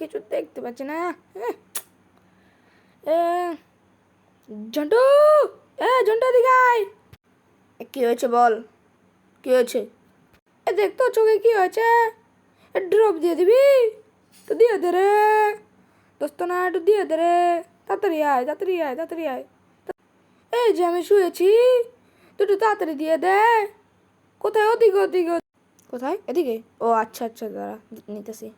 কিছু দেখতে পাচ্ছি না। ঝন্টু! এ ঝন্টু এ, কি হয়েছে বল? কি হয়েছে? এ দেখ তো চোখে কি হয়েছে? ড্রপ দিয়ে দিবি? তো দিয়ে দে রে। দোস্ত না একটু দিয়ে দে রে। তাড়াতাড়ি আয় তাড়াতাড়ি আয় তাড়াতাড়ি আয়। এই যে আমি শুয়েছি তুই একটু তাড়াতাড়ি দিয়ে দে। কোথায়? ওদিকে ওদিকে। কোথায়? এদিকে? ও আচ্ছা আচ্ছা দাঁড়া নিতেছি।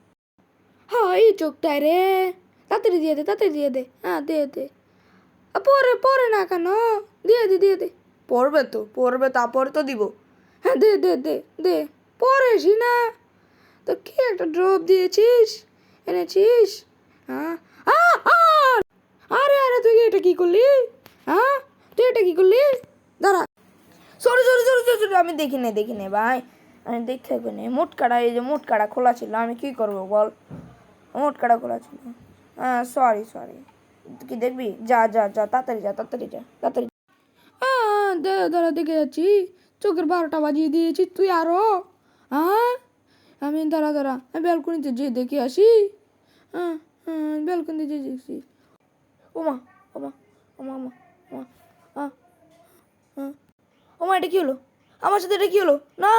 এই চোখটায় রে। তাড়াতাড়ি দিয়ে দে তাড়াতাড়ি দিয়ে দে। হ্যাঁ দিয়ে দে। পরে পরে না কেন? দিয়ে দে দিয়ে দে। পড়বে তো পড়বে তারপরে তো দিব। হ্যাঁ দে দে দে দে। পড়েছি না। তো কি একটা ড্রপ দিয়েছিস? এনেছিস? হ্যাঁ! আরে আরে তুই এটা কি করলি? হ্যাঁ তুই এটা কি করলি? দাঁড়া। Sorry sorry sorry sorry sorry আমি দেখি নে দেখি নে ভাই। আমি দেখে নে মোটকাটা এই যে মোট মোটকাটা খোলা ছিল আমি কি করব বল? মোটকাটা খোলা ছিল। হ্যাঁ সরি সরি কি দেখবি? যা যা যা তাড়াতাড়ি যা তাড়াতাড়ি যা তাড়াতাড়ি দাঁড়া দাঁড়া দেখে যাচ্ছি। চোখের বারোটা বাজিয়ে দিয়েছি তুই আরও। হ্যাঁ আমি দাঁড়া দাঁড়া আমি ব্যালকনিতে যেয়ে দেখে আসি। হ্যাঁ হ্যাঁ ব্যালকনিতে যেয়ে দেখছি ওমা ওমা ওমা ওমা ওমা হ্যাঁ ওমা এটা কি হলো? আমার সাথে এটা কি হলো? না!